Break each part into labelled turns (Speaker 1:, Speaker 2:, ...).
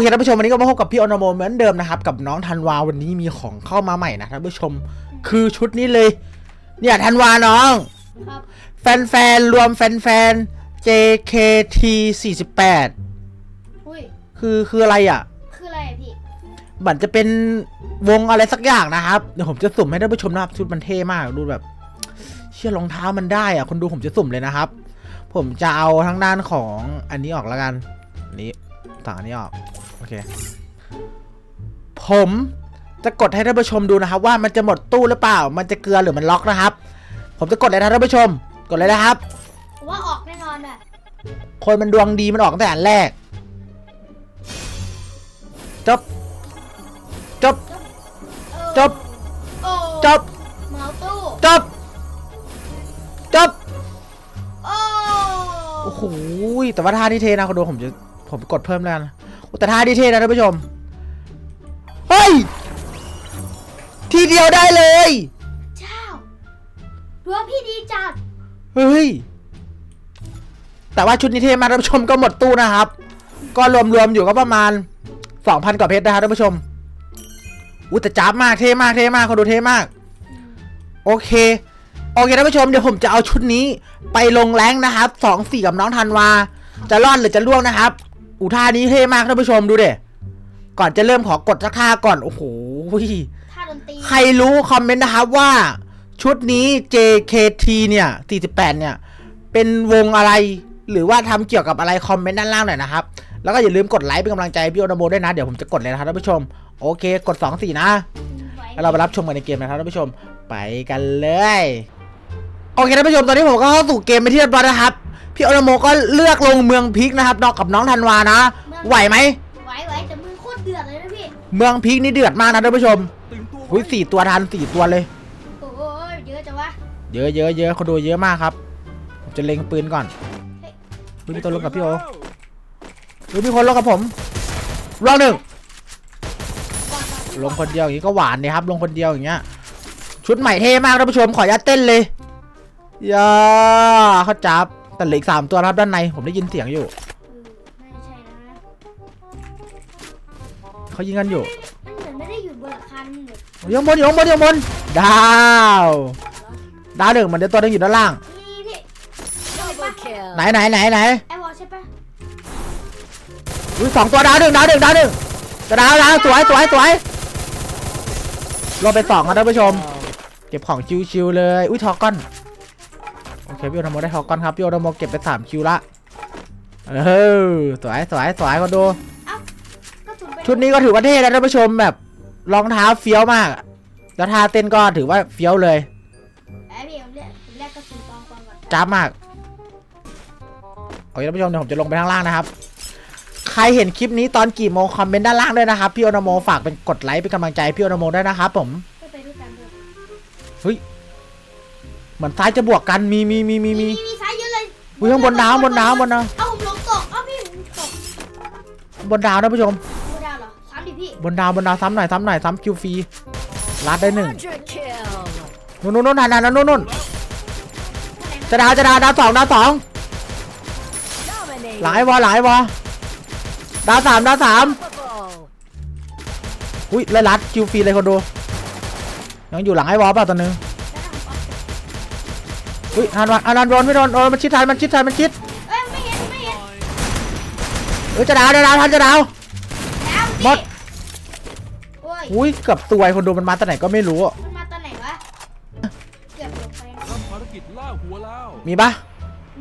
Speaker 1: เคท่านผู้ชมวันนี้ก็มาพบกับพี่อโนโมเหมือนเดิมนะครับ กับน้องธันวาวันนี้มีของเข้ามาใหม่นะท่านผู้ชมคือชุดนี้เลย เนี่ยธันวาน้อง
Speaker 2: ครับ
Speaker 1: แฟนๆรวมแฟนๆ JKT 48
Speaker 2: อุ้ย
Speaker 1: คือคืออะไรอะ
Speaker 2: คืออะไรอะพี่
Speaker 1: เหมือนจะเป็นวงอะไรสักอย่างนะครับเดี๋ยวผมจะสุ่มให้ท่านผู้ชมนะครับชุดมันเท่มากดูแบบ เชื่อรองเท้ามันได้อะคนดูผมจะสุ่มเลยนะครับ ผมจะเอาทั้งด้านของอันนี้ออกแล้วกันอันนี้ต่างอันนี้ออก โอเค ผมจะกดให้ท่านผู้ชมดูนะครับ ว่ามันจะหมดตู้หรือเปล่า มันจะเกลือหรือมันล็อกนะครับ ผมจะกดเลยนะท่านผู้ชม กดเลยนะครับ
Speaker 2: ผมว่าออกแน่นอนอะ
Speaker 1: คนมันดวงดีมันออกตั้งแต่อันแรก จบ จบ
Speaker 2: เออ
Speaker 1: จบ
Speaker 2: โอ้
Speaker 1: จบ
Speaker 2: เมาตู้
Speaker 1: จบ จบ
Speaker 2: โอ้
Speaker 1: โอ้โห แต่ว่าท่าที่เทนะคนดูผมจะผมกดเพิ่มแล้วกันโอ้ แต่ท่าที่เทนะท่านผู้ชม เฮ้ย ทีเดียวได้เลย
Speaker 2: เจ้าดวงพี่ดีจัด
Speaker 1: เฮ้ย แต่ว่าชุดนี้เทมากท่านผู้ชมก็หมดตู้นะครับ ก็รวมๆอยู่ก็ประมาณ 2,000 กว่าเพชรนะครับท่านผู้ชมอุ้ยแต่จ้าบมากเท่มากเท่มากเขาดูเท่มาก โอเคโอเคท่านผู้ชมเดี๋ยวผมจะเอาชุดนี้ไปลงแรงนะครับสองสี่กับน้องธันวา จะรอดหรือจะล่วงนะครับ อุท่านี้เท่มากท่านผู้ชมดูเด็ก่อนจะเริ่มขอกดสักท่าก่อน โอ้โห
Speaker 2: ท่าดนตรี
Speaker 1: ใครรู้คอมเมนต์นะครับว่า ชุดนี้ JKT เนี่ย48เนี่ย เป็นวงอะไร หรือว่าทำเกี่ยวกับอะไรคอมเมนต์ด้านล่างหน่อยนะครับ แล้วก็อย่าลืมกดไลค์เป็นกำลังใจให้พี่โอนาโมด้วยนะ เดี๋ยวผมจะกดเลยนะครับท่านผู้ชม โอเค กด 2 4 นะ
Speaker 2: ไว้
Speaker 1: แล้วเราไปรับชมกันในเกมนะครับท่านผู้ชม ไปกันเลย โอเคท่านผู้ชมตอนนี้ผมก็เข้าสู่เกมไปนที่เรียบร้อยนะครับ พี่โอนาโมก็เลือกลงเมืองพิกนะครับนอกกับน้องธันวานะ ไหวไหม
Speaker 2: ไหวไหวแต่มือโคตรเดือดเลยนะพี่
Speaker 1: เมืองพิกนี่เดือดมากนะท่านผู้ชมอุ้ยสี่ตัวทันสี่ตัวเลย
Speaker 2: โอ้ยเยอะจังวะ
Speaker 1: เยอะเยอะเยอะเขาดูเยอะมากครับผมจะเล็งปืนก่อนเฮ้ยมีตัวลงกับพี่โอเฮ้ยมีคนลงกับผมรอบหนึ่ง
Speaker 2: ก่อนก่อนพี่
Speaker 1: ลงคนเดียวอย่างนี้ก็หวานเนี่ยครับ ลงคนเดียวอย่างเงี้ยชุดใหม่เท่มากท่านผู้ชมขออนุญาตเต้นเลยอ ย่าเขาจับแต่เหลืออีกสามตัวนะครับด้านในผมได้ยินเสียงอยู่
Speaker 2: เออน่าจะใช่นะ
Speaker 1: เขายิงกันอยู่
Speaker 2: มันเหมือนไม่ได้อยู่บนหลังคามันเหมือน
Speaker 1: อยู่ข้างบนอยู่ข้างบนอยู่ข้างบนดาวดาวหนึ่งมันเดี๋ยวตัวหนึงอยู่ด้านล่าง
Speaker 2: นี่พี่ใช่ปะ
Speaker 1: ไหนไหนไหนไหน
Speaker 2: ไอวอลใช่ปะ
Speaker 1: อุ้ยสองตัวดาวหนึ่งดาวหนึ่งดาวหนึ่งจะดาวดาวสวยสวยสวยลงไปสองครับท่านผู้ชม เก็บของชิวๆเลย อุ้ยทอก้อน โอเคพี่โอทโมได้ทอก้อนครับพี่โอทโมเก็บไปสามคิวละเออสวยสวยสวยคนดู
Speaker 2: ก็ถูกไป
Speaker 1: ชุดนี้ก็ถือว่าเท่นะท่านผู้ชมแบบรองเท้าเฟี้ยวมากแล้วท่าเต้นก็ถือว่าเฟี้ยวเลย
Speaker 2: ไอพี่ผมเรียกผมแรกก็ถูกตองก่อนก่อน
Speaker 1: จ้าบมากโอเคท่านผู้ชมเดี๋ยวผมจะลงไปข้างล่างนะครับ ใครเห็นคลิปนี้ตอนกี่โมงคอมเมนต์ด้านล่างด้วยนะครับ พี่โอนาโมฝากเป็นกดไลค์เป็นกำลังใจให้พี่โอนาโมด้วยนะครับผม
Speaker 2: ก็ไปด้วยกันด้วย
Speaker 1: เหมือนซ้ายจะบวกกันมีมีมีมีมี
Speaker 2: มีซ้ายเยอะเลย
Speaker 1: อุ้ยข้างบนดาวบนดาวบนดาว
Speaker 2: เอาผมลงตกเอาพี่ผมตก
Speaker 1: บนดาวท่านผู้ชม
Speaker 2: บนดาวเหรอสามดิพี่
Speaker 1: บนดาวบนดาวซ้ำหน่อยซ้ำหน่อยซ้ำคิวฟรีลัดได้หนึ่ง
Speaker 3: Quadra kill.
Speaker 1: นู่นนู่นนู่นหันหันนู่นนู่นจะดาวจะดาวดาวสองดาวสอง
Speaker 3: Dominating.
Speaker 1: หลายวอหลายวอดาวสามดาวสาม
Speaker 3: Unstoppable.
Speaker 1: อุ้ยเลยลัดคิวฟรีเลยคนดูยังอยู่หลังไอ้วอลเปล่าตัวหนึง อุ้ยหันวันอันนั้นโดนไม่โดนโดนมันชิดทันมันชิดทันมันชิด
Speaker 2: เอ้ยไม่เห็นไม่เห็น
Speaker 1: เอ้ยจะดาวจะดาวทันจะดาว
Speaker 2: แล้ว
Speaker 1: หมด
Speaker 2: โอ้ย
Speaker 1: อุ้ยเกือบตัวยคนดูมันมาตอนไหนก็ไม่รู้อะ
Speaker 2: มันมาตอนไหนวะเกือบลงไป
Speaker 4: ทำภารกิจล่าหัวแล้ว
Speaker 1: มีปะ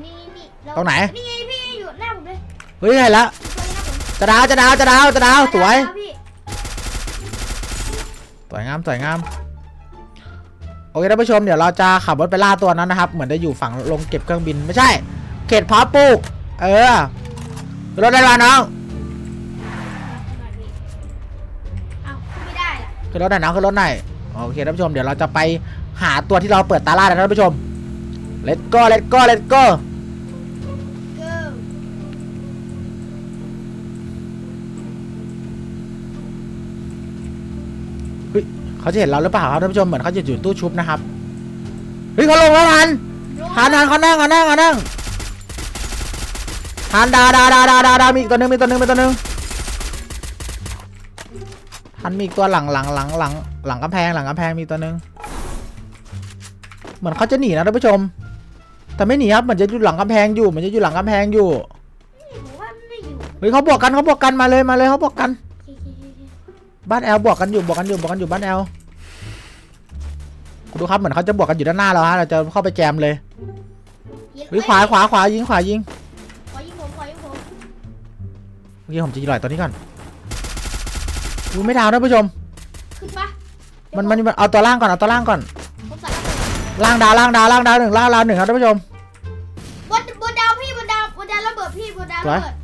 Speaker 2: นี่นี่เา
Speaker 1: ตรงไหน
Speaker 2: นี่ไงพี่อยู่หน้าผมเลย
Speaker 1: เฮ้ยเห็นละ
Speaker 2: ตัวนี้หน้าผม
Speaker 1: จะดาวจะดาวจะดาวจะดาวสวย
Speaker 2: พี่
Speaker 1: สวยงามสวยงาม โอเคท่านผู้ชมเดี๋ยวเราจะขับรถไปล่าตัวนั้นนะครับ เหมือนจะอยู่ฝั่งลงเก็บเครื่องบินไม่ใช่ เขตเพาะปลูก เออรถได้มาน้อง
Speaker 2: หน่อยพี่เอ้าขึ้นไม่ได้ล่ะ
Speaker 1: ขึ้นรถหน่อยน้องขึ้นรถหน่อยโอเคท่านผู้ชมเดี๋ยวเราจะไปหาตัวที่เราเปิดตาล่านะท่านผู้ชม let's go let's go let's go
Speaker 2: เขา
Speaker 1: จะเห็นเราหรือเปล่าครับท่านผู้ชมเหมือนเขาจะอยู่ตู้ชุบนะครับเฮ้ยเขาลงแล้วทันทันทันเขานั่งเขานั่งเขานั่งทันดาดาดาดาดาดามีอีกตัวหนึงมีตัวหนึงมีตัวหนึงทันมีอีกตัวหลังหลังหลังหลังหลังกำแพงหลังกำแพงมีตัวหนึงเหมือนเขาจะหนีนะท่านผู้ชม แต่ไม่หนีครับเหมือนจะอยู่หลังกำแพงอยู่เหมือนจะอยู่หลังกำแพงอยู่
Speaker 2: ผมว่าไม่อยู่
Speaker 1: เฮ้ยเขาบวกกันเขาบวกกันมาเลยมาเลยเขาบวกกัน บ้านแอลบวกกันอยู่บวกกันอยู่บวกกันอยู่บ้านแอลคุณดูครับเหมือนเขาจะบวกกันอยู่ด้านหน้าเราฮะเราจะเข้าไปแจมเลย
Speaker 2: เย็น
Speaker 1: เฮ้ยขวาขวาขวายิงขวายิง
Speaker 2: ขวายิงผมขวายิงผม
Speaker 1: เมื่อกี้ผมจะยิงลอยตัวนี้ก่อนดูไม่ดาวนะผู้ชม
Speaker 2: ขึ้นปะ
Speaker 1: มันมันมันเอาตัวล่างก่อนเอาตัวล่างก่อน
Speaker 2: ผมใส่ระเบิด
Speaker 1: ล่างดาวล่างดาวล่างดาวหนึ่งล่างดาวหนึ่งครับท่านผู้ชม
Speaker 2: บนบนดาวพี่บนดาวบนดาวระเบิดพี่บนดาว
Speaker 1: สวย
Speaker 2: ระเบิด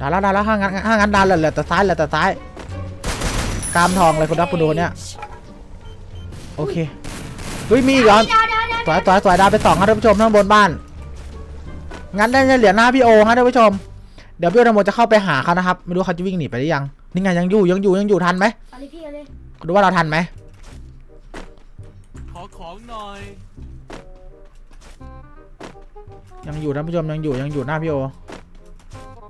Speaker 1: ดาวแล้วดาวแล้วห้างันห้างันดาวเหลือเหลือแต่ซ้ายเหลือแต่ซ้าย กรามทองเลยคุณรับคุณดูเนี่ยโอเคเฮ้ยมีอีกเหรอ
Speaker 2: ดาวดาวดาว
Speaker 1: สวยสวยสวยดาวไปสองครับท่านผู้ชมข้างบนบ้าน งั้นได้เหรียญหน้าพี่โอครับท่านผู้ชม เดี๋ยวพี่โอธโมจะเข้าไปหาเขานะครับ ไม่รู้เขาจะวิ่งหนีไปหรือยัง นี่ไงยังอยู่ยังอยู่ยังอยู่ทันไหม
Speaker 2: เอาเลยพี่เอาเลย
Speaker 1: ดูว่าเราทันไหม
Speaker 4: ขอของหน่อย
Speaker 1: ยังอยู่ท่านผู้ชมยังอยู่ยังอยู่หน้าพี่โอ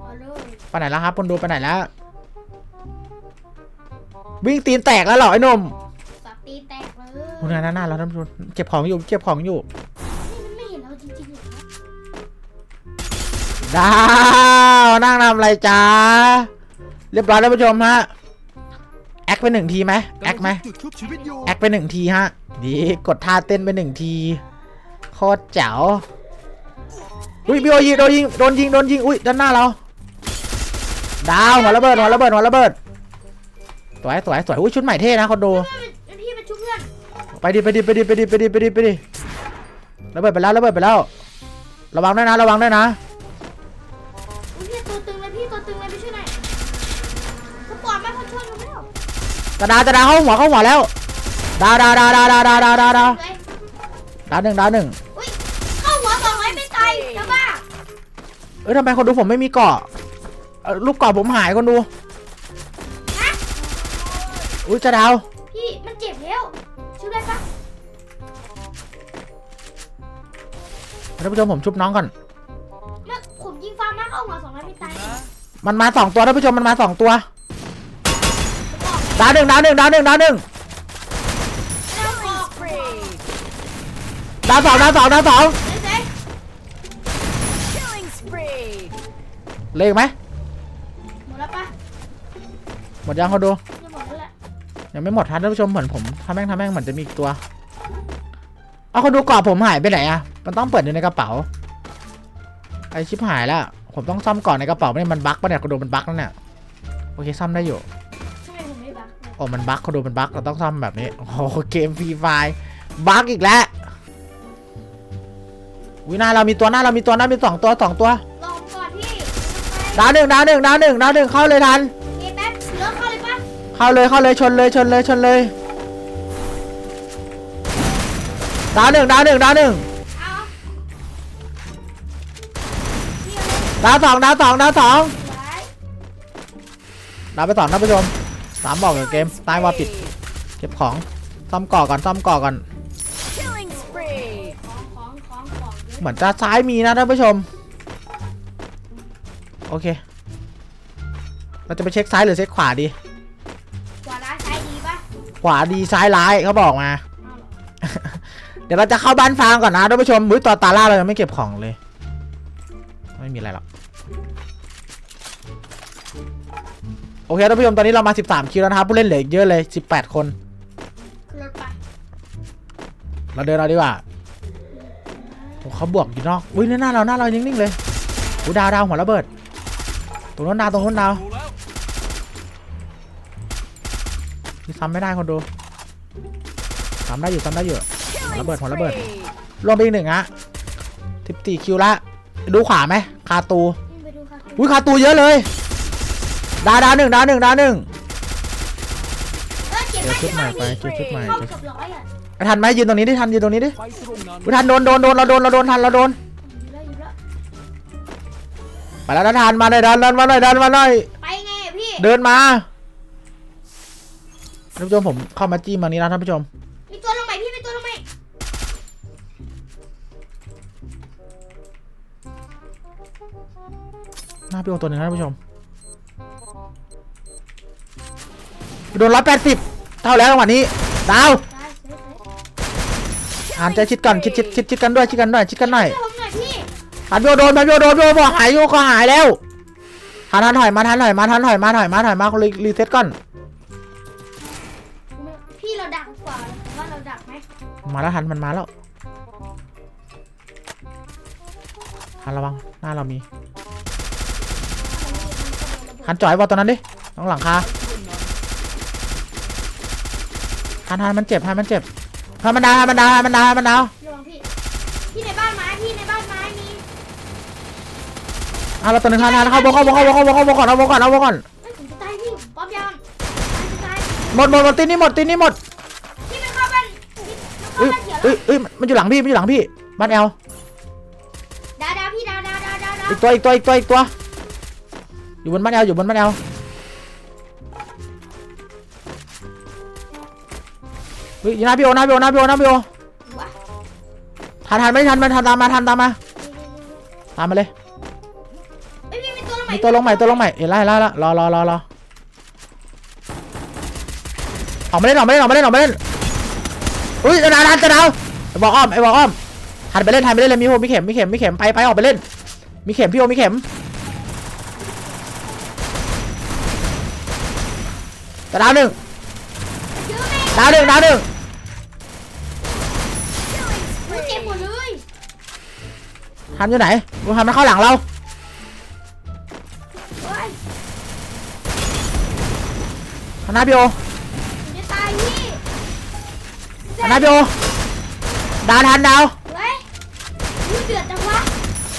Speaker 2: เอาเลย
Speaker 1: ไปไหนแล้วครับคนดูไปไหนแล้ว วิ่งตีนแตกแล้วเหรอไอ้หนม
Speaker 2: สับตีแตกเลย
Speaker 1: คุณงานหน้าเราท่านผู้ชมเก็บของอยู่เก็บของอยู่
Speaker 2: นี่มันไม่เห็นเราจริงๆเหรอ
Speaker 1: ดาวนั่งทำอะไรจ้าเรียบร้อยท่านผู้ชมฮะแอคไปหนึ่งทีไหมแอคไหม
Speaker 4: จุดชุบชีวิตอยู่
Speaker 1: แอคไปหนึ่งทีฮะดีกดท่าเต้นไปหนึ่งทีโคตรเจ๋วอุ้ยพี่โอยิงโดนยิงโดนยิงโดนยิงอุ้ยด้านหน้าเราดาวหัวระเบิดหัวระเบิดหัวระเบิด สวยสวยสวยอุ้ยชุดใหม่เท่นะคนดู
Speaker 2: เป็นพี่เป็นชุบเพื่อน
Speaker 1: ไปดิไปดิไปดิไปดิไปดิไปดิไปดิระเบิดไปแล้วระเบิดไปแล้ว ระวังด้วยนะระวังด้วยนะ
Speaker 2: อุ้ยพี่ตัวตึงเลยพี่ตัวตึงเลยไปช่วยหน่อยสปอร์ตไม่คนช่วยหนูไม่หรอก
Speaker 1: จะดาวจะดาวเข้าหัวเข้าหัวแล้วดาวดาวดาวดาวดาวดาวดาวดาวดาว
Speaker 2: เลย
Speaker 1: ดาวหนึ่งดาวหนึ่ง
Speaker 2: อุ้ยเข้าหัวสองร้อยไม่ตายจะบ้า
Speaker 1: เอ้ยทำไมคนดูผมไม่มีเกาะเอ่อลูกเกาะผมหายคนดู
Speaker 2: ฮะ
Speaker 1: อุ้ยจะดาว
Speaker 2: พี่มันเจ็บแล้วช่วยได้ปะ
Speaker 1: ท่านผู้ชมผมชุบน้องก่อน
Speaker 2: เมื่อผมยิงฟ้ามาเข้าหัวสองร้อยไม่ตาย
Speaker 4: นะ
Speaker 1: มันมาสองตัวท่านผู้ชมมันมาสองตัว
Speaker 2: ผมบอก
Speaker 1: ดาวหนึ่งดาวหนึ่งดาวหนึ่งดาวหนึ่ง
Speaker 2: แล้วออก
Speaker 3: Spree.
Speaker 1: ดาวสองดาวสองดาวสอง
Speaker 2: เจ๊
Speaker 3: Killing spree.
Speaker 1: เลยอีกไหม
Speaker 2: หมดแล้วปะ
Speaker 1: หมดยังคนดู
Speaker 2: ยังหมดแล้วแหละ
Speaker 1: ยังไม่หมดท่านผู้ชมเหมือนผมทำแม่งทำแม่งเหมือนจะมีอีกตัว เอาคนดูกรอบผมหายไปไหนอะมันต้องเปิดอยู่ในกระเป๋า ไอชิปหายแล้วผมต้องซ่อมก่อนในกระเป๋าไม่มันบั๊กปะเนี่ยคนดูมันบั๊กแล้วเนี่ยโอเคซ่อมได้อยู่
Speaker 2: ทำไมผมไม่บักเลย
Speaker 1: โอ้มันบั๊กคนดูมันบั๊กเราต้องซ่อมแบบนี้โอ้โหเกมฟรีไฟบั๊กอีกแล้ววิหน้าเรามีตัวหน้าเรามีตัวหน้ามีสองตัวสองตัว
Speaker 2: รอผมก่อนพี่
Speaker 1: ดาวหนึ่งดาวหนึ่งดาวหนึ่งดาวหนึ่งเข้าเลยทัน
Speaker 2: เอแป๊บเหลือเข้าเลยปะ
Speaker 1: เข้าเลยเข้าเลยชนเลยชนเลยชนเลยดาวหนึ่งดาวหนึ่งดาวหนึ่ง
Speaker 2: เอาพี่เอาเลย
Speaker 1: ดาวสองดาวสองดาวสอง
Speaker 2: ไว้
Speaker 1: ดาวไปสองท่านผู้ชมสามบอกกับเกมตายว่าปิดเก็บของซ่อมก่อก่อนซ่อมก่อก่อน
Speaker 3: Killing spree.
Speaker 2: ของของของของเยอะ
Speaker 1: เหมือนจะซ้ายมีนะท่านผู้ชม โอเค เราจะไปเช็คซ้ายหรือเช็คขวาดี ขวาดีซ้ายร้ายเขาบอกมา
Speaker 2: เอาเหรอ
Speaker 1: เดี๋ยวเราจะเข้าบ้านฟางก่อนนะท่านผู้ชมมุ้ยต่อตาล่าเรายังไม่เก็บของเลย ไม่มีอะไรหรอกโอเคท่านผู้ชมตอนนี้เรามา 13 คิวแล้วนะครับผู้เล่นเหลืออีกเยอะเลย 18 คน
Speaker 2: ขึ้นรถไป
Speaker 1: เราเดินเราดีกว่าโอ้เขาบวกอยู่นอก อุ้ยหน้าเราหน้าเรานิ่งๆเลยอู้ดาวดาวหัวระเบิด ตรงโน้นดาวตรงโน้นดาว ซ้ำไม่ได้คนดูซ้ำได้อยู่ซ้ำได้อยู่
Speaker 3: Killing
Speaker 1: Robert, one Robert.
Speaker 3: spree.
Speaker 1: รวมไปอีกหนึ่งฮะสิบสี่คิวละ ดูขวาไหมคาตู
Speaker 2: นี่ไปดูค่ะ
Speaker 1: อุ้ยคาตูเยอะเลย ดาวดาวหนึ่งดาวหนึ่งดาวหนึ่ง
Speaker 2: เออเก็บ
Speaker 1: เจอ
Speaker 2: ไว้
Speaker 1: ชุด
Speaker 2: เก็บ
Speaker 1: ใหม่
Speaker 2: ไว้
Speaker 1: ไปเจอชุดใหม่
Speaker 2: เข้า
Speaker 1: เจอ
Speaker 2: เกือบร้อยอะ
Speaker 1: ไอ้ทันไหมยืนตรงนี้ดิทันยืนตรงนี้ดิ
Speaker 4: ไปตรงนั้น
Speaker 1: อุ้ยทันโดนโดนโดนเราโดนเราโดนเราโดนทันเราโดน
Speaker 2: อยู่แล้วอยู่แล้ว
Speaker 1: ไปแล้วนะทันมาหน่อยเดินเดินมาหน่อยเดินมาหน่อย
Speaker 2: ไปไงอะพี่
Speaker 1: เดินมาท่านผู้ชมผมเข้ามาจี้มานี้แล้วท่านผู้ชม
Speaker 2: มีตัวลงใหม่พี่มีตัวลงใหม่
Speaker 1: หน้าพี่โอตัวหนึ่งนะท่านผู้ชม โดนร้อยแปดสิบเท่าแล้วจังหวะนี้ดาว
Speaker 2: ได้เสร็จ
Speaker 1: อ่านใจชิดก่อนชิดชิดชิดชิดกันด้วยชิดกันหน่อยชิดกันหน่อย
Speaker 2: ช่วยผมหน่อยพี่
Speaker 1: พันโยโดนพันโยโดนโยบอกหายโยก็หายแล้วทันทันถอยมาทันถอยมาทันถอยมาถอยมาถอยมารีรีเซ็ตก่อน
Speaker 2: มา
Speaker 1: แล้วทันมันมาแล้วทันระวังหน้าเรามีทันจ่อยบอลตัวนั้นดิต้องหลังคาทันทันมันเจ็บทันมันเจ็บทันมันดาวทันมันดาวทันมันดาวทันมันดาว
Speaker 2: ระวังพี่พี่ในบ้านไม้พี่ในบ้านไม้มี
Speaker 1: อะเราตัวหนึ่งทันทันเข้าโบเข้าโบเข้าโบเข้าโบเข้าโบก่อนเอาโบก่อนเอาโบก่อน
Speaker 2: เฮ้ยผมจะตายพี่ผมป้อมยามตายจะตาย
Speaker 1: หมดหมดหมดตีนี่หมดตีนี่หมด
Speaker 2: พี่ไม่เข้าบ้านพี่ไม่ เข้า
Speaker 1: เอ้ย
Speaker 2: บ้านเขียว
Speaker 1: เอ้ยเอ้ยมันอยู่หลังพี่ มันอยู่หลังพี่ บ้านแอล
Speaker 2: ดาวดาวพี่ดาวดาวดาวดาวดาว
Speaker 1: อีกตัวอีกตัวอีกตัวอีกตัว อยู่บนบ้านแอลอยู่บนบ้านแอลเฮ้ยอยู่หน้าพี่โอหน้าพี่โอหน้าพี่โอหน้าพี่โอ
Speaker 2: วะ
Speaker 1: ทันทันไม่ทันไม่ทันตามมาทันตามมา ตามมาเลย
Speaker 2: เอ้ยพี่มีตัวลงใหม่
Speaker 1: มีตัวลงใหม่ตัวลงใหม่เห็นไล่ไล่ละรอรอรอรอออกมาเล่นออกมาเล่นออกมาเล่นออกมาเล่น อุ้ยจะดาวทันจะดาวไอ้บอกอ้อมไอ้บอกอ้อมทันไปเล่นทันไปเล่นเลยมีโฮมีเข็มมีเข็มมีเข็มไปไปออกไปเล่น มีเข็มพี่โอมีเข็มจะดาวหนึ่ง
Speaker 2: เยอะแม่
Speaker 1: ดาวหนึ่งดาวหนึ่ง
Speaker 2: โอ้ยเจ็บหมดเลย
Speaker 1: ทันอยู่ไหนกูทำมันเข้าหลังเรา
Speaker 2: โอ้ย
Speaker 1: ทันหน้าพี่โอ
Speaker 2: ผมจะตายพี่
Speaker 1: ทั นหน้าพี่โอดาวทันดาว
Speaker 2: เฮ้ยดูเดือดจังวะ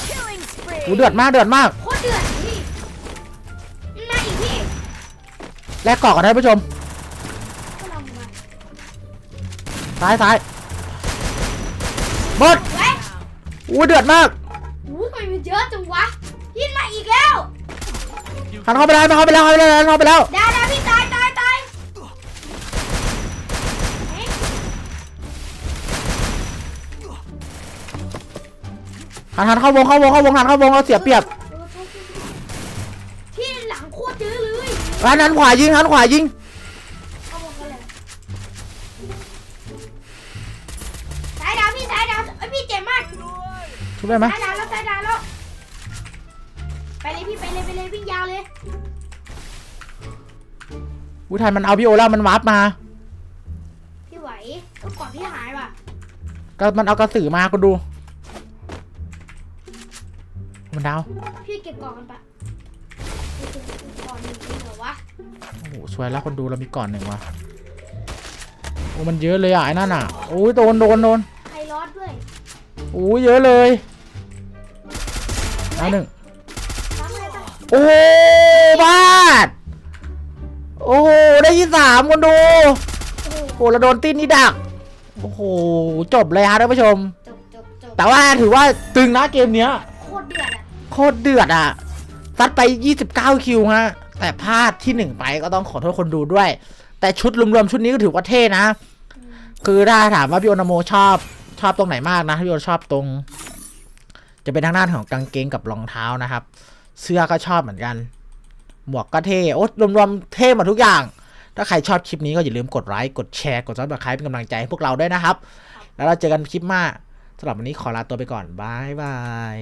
Speaker 3: Killing spree.
Speaker 1: กูเดือดมากเดือดมาก
Speaker 2: โคตรเดือดพี่มันมาอีกพี่
Speaker 1: แลกเกาะกันนะท่านผู้ชม
Speaker 2: ก็ลองมา
Speaker 1: ซ้ายซ้ายหมด
Speaker 2: เฮ้ย
Speaker 1: อู้เดือดมาก
Speaker 2: อู้ทำไมมันเยอะจังวะยินมาอีกแล้ว
Speaker 1: ทันเข้าไปแล้วเข้าไปแล้วเข้าไปแล้วเข้าไปแล้ว
Speaker 2: ดาวดาวพี่
Speaker 1: ทันทันเข้าวงเข้าวงเข้าวงทันเข้าวงเราเสียเปรียบ
Speaker 2: พี่หลังโคตรเยอะเลย
Speaker 1: ทันทันขวายิงทันขวายิง
Speaker 2: เอาบอกเขาเลยสายดาวพี่สายดาวเอ้ยพี่เจ็บมาก
Speaker 1: ช่วยได้ไหม
Speaker 2: สายดาวแล้วสายดาวแล้วไปเลยพี่ไปเลยไปเลยวิ่งยาวเลย
Speaker 1: อู้ทันมันเอาพี่โอแล้วมันวาร์ปมา
Speaker 2: พี่ไหวก็ก่อนพี่หายว่ะ
Speaker 1: ก็มันเอากระสือมาก็ดู มันดาว
Speaker 2: พี่เก็บกล่องกันปะเก็บก่อนหนึ่งจริงเหรอวะ
Speaker 1: โอ้โหสวยแล้วคนดูเรามีก่อนหนึ่งว่ะโอ้มันเยอะเลยอะไอ้นั่นอะโอ้ยโดนโดนโดน
Speaker 2: ไฮรอดด้วย
Speaker 1: โอ้ยเยอะเลยเอาหนึ่ง
Speaker 2: ทำอะไรปะ
Speaker 1: โอ้โหบาดโอ้โหได้ที่สามคนดู
Speaker 2: โอ้โห
Speaker 1: โอ้เราโดนตีนนี่ดักโอ้โหจบเลยฮะท่านผู้ชม
Speaker 2: จบจบจบ
Speaker 1: แต่ว่าถือว่าตึงนะเกมเนี้ย
Speaker 2: โคตรเดือดอะ
Speaker 1: โคตรเดือดอะซัดไป 29 คิวฮะ แต่พลาดที่ 1 ไปก็ต้องขอโทษคนดูด้วย แต่ชุดรวมๆชุดนี้ก็ถือว่าเท่นะ คือถ้าถามว่าพี่โอนาโมชอบชอบตรงไหนมากนะพี่โอชอบตรง จะเป็นทางด้านของกางเกงกับรองเท้านะครับ เสื้อก็ชอบเหมือนกัน หมวกก็เท่โอ้รวมๆเท่หมดทุกอย่าง ถ้าใครชอบคลิปนี้ก็อย่าลืมกดไลค์กดแชร์กดซับสไครป์เป็นกำลังใจให้พวกเราด้วยนะครับ แล้วเราเจอกันคลิปหน้าสำหรับวันนี้ขอลาตัวไปก่อนบายบาย